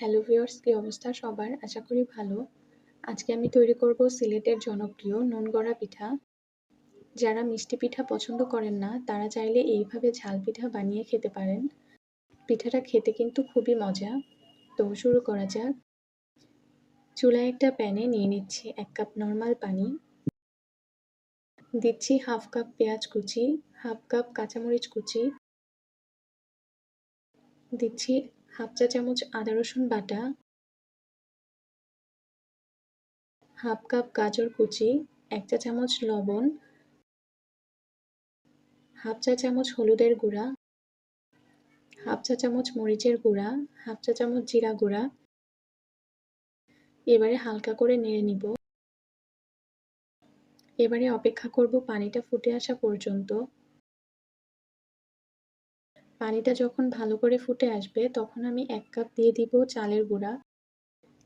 Hello viewers কী অবস্থা সবার? আশা করি ভালো। আজকে আমি তৈরি করব সিলেটের জনপ্রিয় নুন গড়া পিঠা। যারা মিষ্টি পিঠা পছন্দ করেন না, তারা চাইলে এইভাবে ঝাল পিঠা বানিয়ে খেতে পারেন। পিঠাটা খেতে কিন্তু খুবই মজা। তো শুরু করা যাক। চুলায় একটা প্যানে নিয়ে নিচ্ছি এক কাপ নর্মাল পানি। দিচ্ছি হাফ কাপ পেঁয়াজ কুচি, হাফ কাপ কাঁচামরিচ কুচি। দিচ্ছি হাফ চা চামচ আদা রসুন বাটা, হাফ কাপ গাজর কুচি, এক চা চামচ লবণ, হাফ চা চামচ হলুদের গুঁড়া, হাফ চা চামচ মরিচের গুঁড়া, হাফ চা চামচ জিরা গুঁড়া। এবারে হালকা করে নেড়ে নিব। এবারে অপেক্ষা করব পানিটা ফুটে আসা পর্যন্ত। পানিটা যখন ভালো করে ফুটে আসবে, তখন আমি এক কাপ দিয়ে দিব চালের গুঁড়া।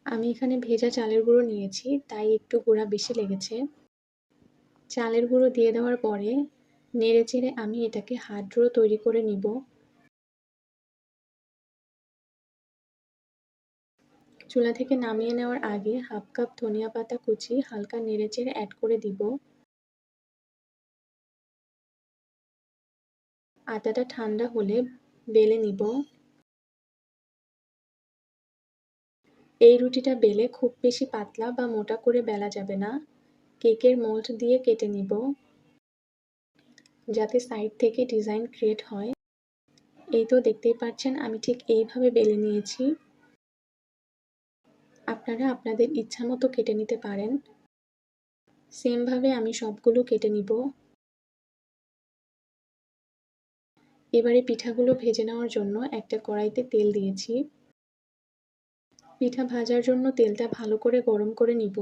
আমি এখানে ভেজা চালের গুঁড়ো নিয়েছি, তাই একটু গুঁড়া বেশি লেগেছে। চালের গুঁড়ো দিয়ে দেওয়ার পরে নেড়ে চেড়ে আমি এটাকে হাত ড্রো তৈরি করে নিব। চুলা থেকে নামিয়ে নেওয়ার আগে হাফ কাপ ধনিয়া পাতা কুচি হালকা নেড়ে চেড়ে অ্যাড করে দিব। আটাটা ঠান্ডা হলে বেলে নিব। এই রুটিটা বেলে খুব বেশি পাতলা বা মোটা করে বেলা যাবে না। কেকের মোল্ড দিয়ে কেটে নিব। যাতে সাইড থেকে ডিজাইন ক্রিয়েট হয়। এই তো দেখতেই পাচ্ছেন, আমি ঠিক এইভাবে বেলে নিয়েছি। আপনারা আপনাদের ইচ্ছা মতো কেটে নিতে পারেন। সেমভাবে আমি সবগুলো কেটে নিব। এবারে পিঠাগুলো ভেজে নেওয়ার জন্য একটা কড়াইতে তেল দিয়েছি। পিঠা ভাজার জন্য তেলটা ভালো করে গরম করে নিব।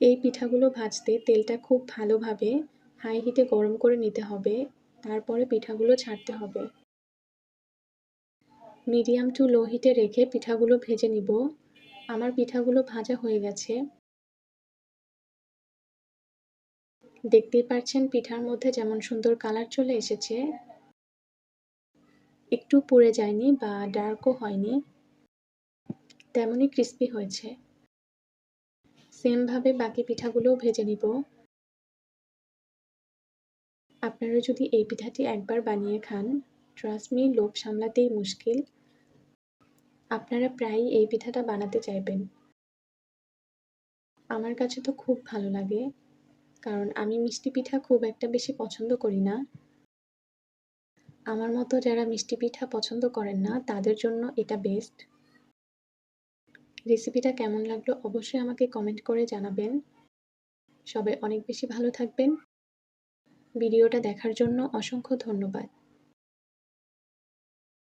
এই পিঠাগুলো ভাজতে তেলটা খুব ভালোভাবে হাই হিটে গরম করে নিতে হবে। তারপরে পিঠাগুলো ছাড়তে হবে। মিডিয়াম টু লো হিটে রেখে পিঠাগুলো ভেজে নিব। আমার পিঠাগুলো ভাজা হয়ে গেছে। দেখতেই পাচ্ছেন পিঠার মধ্যে যেমন সুন্দর কালার চলে এসেছে। একটু পুড়ে যায়নি বা ডার্কও হয়নি, তেমনই ক্রিস্পি হয়েছে। সেমভাবে বাকি পিঠাগুলোও ভেজে নিব। আপনারা যদি এই পিঠাটি একবার বানিয়ে খান ট্রাস্টমি লোভ সামলাতেই মুশকিল। আপনারা প্রায়ই এই পিঠাটা বানাতে চাইবেন। আমার কাছে তো খুব ভালো লাগে। কারণ আমি মিষ্টি পিঠা খুব একটা বেশি পছন্দ করি না। আমার মতো যারা মিষ্টি পিঠা পছন্দ করেন না, তাদের জন্য এটা বেস্ট রেসিপিটা কেমন লাগল অবশ্যই আমাকে কমেন্ট করে জানাবেন। সবাই অনেক বেশি ভালো থাকবেন। ভিডিওটা দেখার জন্য অসংখ্য ধন্যবাদ।